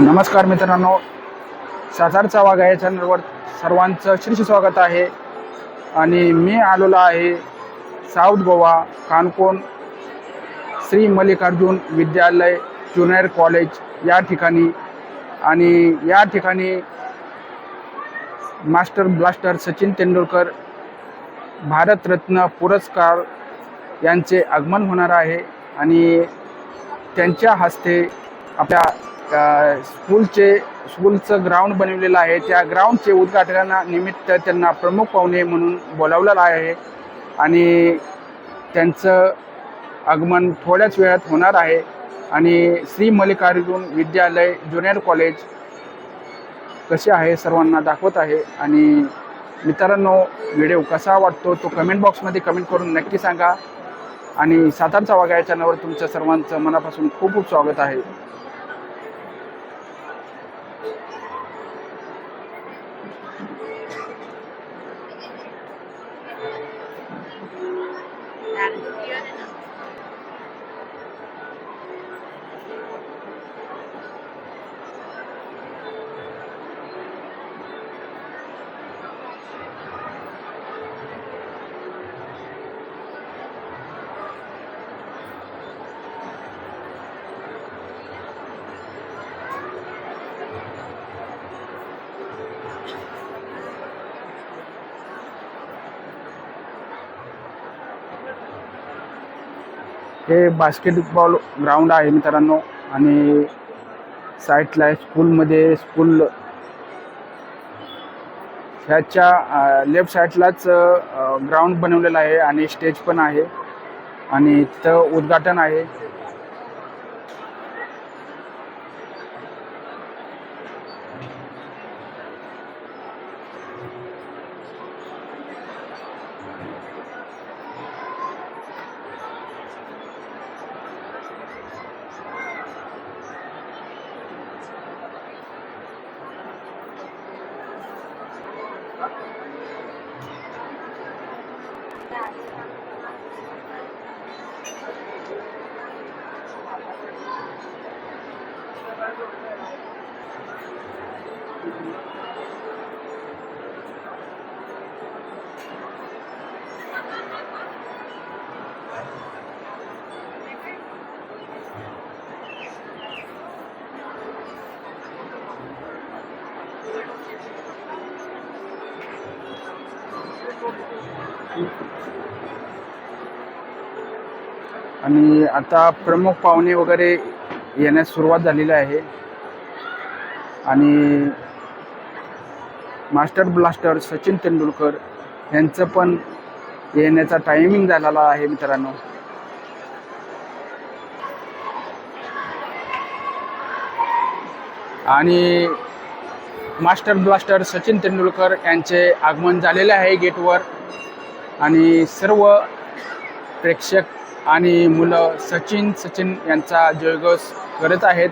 नमस्कार मित्रांनो. सातारचा वाघ या चॅनलवर सर्वांचं शीर्ष स्वागत आहे. आणि मी आलेलो आहे साऊथ गोवा काणकोण श्री मल्लिकार्जुन विद्यालय ज्युनियर कॉलेज या ठिकाणी. आणि या ठिकाणी मास्टर ब्लास्टर सचिन तेंडुलकर भारतरत्न पुरस्कार यांचे आगमन होणार आहे. आणि त्यांच्या हस्ते आपल्या स्कूलचे स्कूलचं ग्राउंड बनवलेलं आहे. त्या ग्राउंडचे उद्घाटना निमित्त त्यांना प्रमुख पाहुणे म्हणून बोलावलेलं आहे. आणि त्यांचं आगमन थोड्याच वेळात होणार आहे. आणि श्री मल्लिकार्जुन विद्यालय ज्युनियर कॉलेज कसे आहे सर्वांना दाखवत आहे. आणि मित्रांनो व्हिडिओ कसा वाटतो तो कमेंट बॉक्समध्ये कमेंट करून नक्की सांगा. आणि सातारचा वागा या चॅनलवर तुमचं सर्वांचं मनापासून खूप खूप स्वागत आहे. हे बास्केटबॉल ग्राउंड आहे मित्रांनो. आणि साईडला स्कूलमध्ये स्कूल ह्याच्या लेफ्ट साईडलाच ग्राउंड बनवलेलं आहे आणि स्टेज पण आहे. आणि तिथं उद्घाटन आहे. आणि आता प्रमुख पाहुणे वगैरे येण्यास सुरुवात झालेली आहे. आणि मास्टर ब्लास्टर सचिन तेंडुलकर यांचं पण येण्याचा टायमिंग झालेला आहे मित्रांनो. आणि मास्टर ब्लास्टर सचिन तेंडुलकर यांचे आगमन झालेले आहे गेटवर. आणि सर्व प्रेक्षक आणि मुलं सचिन सचिन यांचा जयघोष करत आहेत.